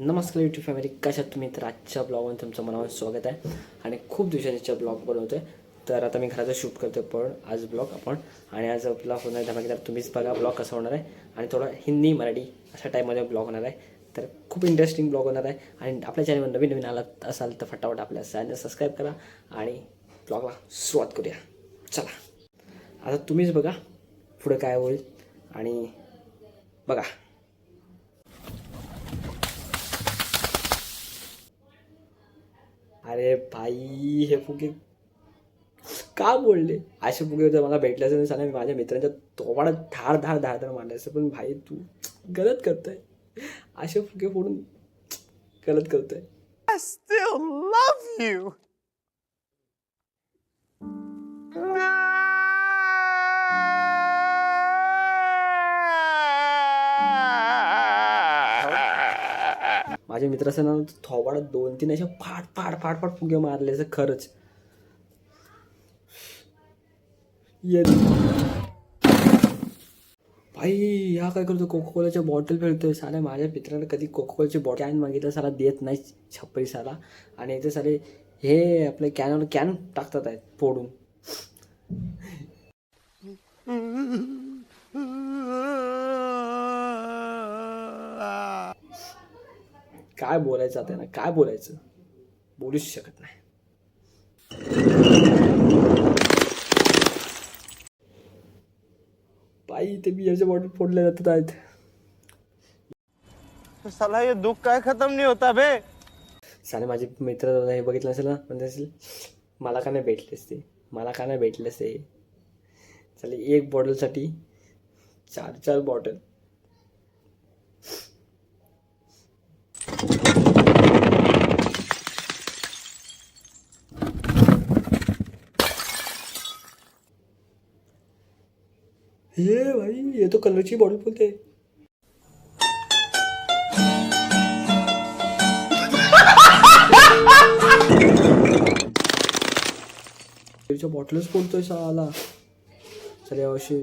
नमस्कार YouTube family कशात तुम्ही? तर आजच्या ब्लॉगमध्ये तुमचं मनावर स्वागत आहे. आणि खूप दिवसांच्या ब्लॉग बनवतोय तर आता मी घराचं शूट करतोय पण आज ब्लॉग आपण. आणि आज आपला होणार धमाकेदार तुम्हीच बघा ब्लॉग कसा होणार आहे. आणि थोडा हिंदी मराठी अशा टाईपमध्ये ब्लॉग होणार आहे. तर खूप इंटरेस्टिंग ब्लॉग होणार आहे. आणि आपल्या चॅनलवर नवीन नवीन आला असाल तर फटाफट आपल्या चॅनल सबस्क्राईब करा. आणि ब्लॉगला सुरुवात करूया. चला. आता तुम्हीच बघा पुढे काय होईल. आणि बघा. अरे भाई हे फुगे का बोलले? असे फुगे जर मला भेटले असेल सांगा मी माझ्या मित्रांच्या तोबाडा धाड धाड धाड धाड मांडायचं पण भाई तू गलत करतोय. असे फुगे फोडून गलत करतोय. I still love you. माझ्या मित्राचं नाव थोबाडात दोन तीन असे फाट फाट फाट फाट फुगे मारले असं खरंच. भाई या काय करतो कोको कोलाच्या बॉटल फेकतोय साला माझ्या मित्राने कधी कोको कोलाची बॉटल कॅन मागितलं साला देत नाही छपरी साला. आणि इथे साले हे आपले कॅनवर कॅन टाकतात आहेत फोडून. काय बोलायचं आता ना काय बोलायचं? बोलूच शकत नाही. बाई ते बियरच्या बॉटल फोडल्या जातात आहेत साला ये दुख काय खत्म नहीं होता बे साले माझे मित्र हे बघितलं असेल ना? म्हणजे असेल मला का नाही भेटलेस ते मला का नाही भेटलेस ते चालेल एक बॉटलसाठी चार चार बॉटल ये भाई ये तो कलरची बॉटल बोलते. बॉटलच फोडतोय साला चले अशी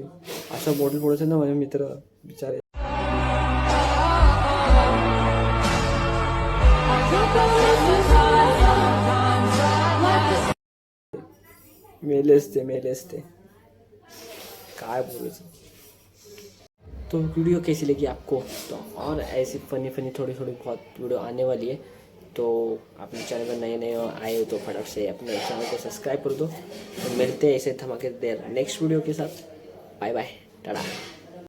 अशा बॉटल फोडायचं ना माझे मित्र बिचारे. मेलेच ते मेलेच ते. काय बोलायचं हो तो वीडियो कैसी लगी आपको? तो और ऐसी फनी फनी थोड़ी थोड़ी बहुत वीडियो आने वाली है। तो अपने चैनल पर नए नए हो, आए हो तो फटाफट से अपने चैनल को सब्सक्राइब कर दो। तो मिलते हैं ऐसे धमाकेदार नेक्स्ट वीडियो के साथ। Bye bye Tata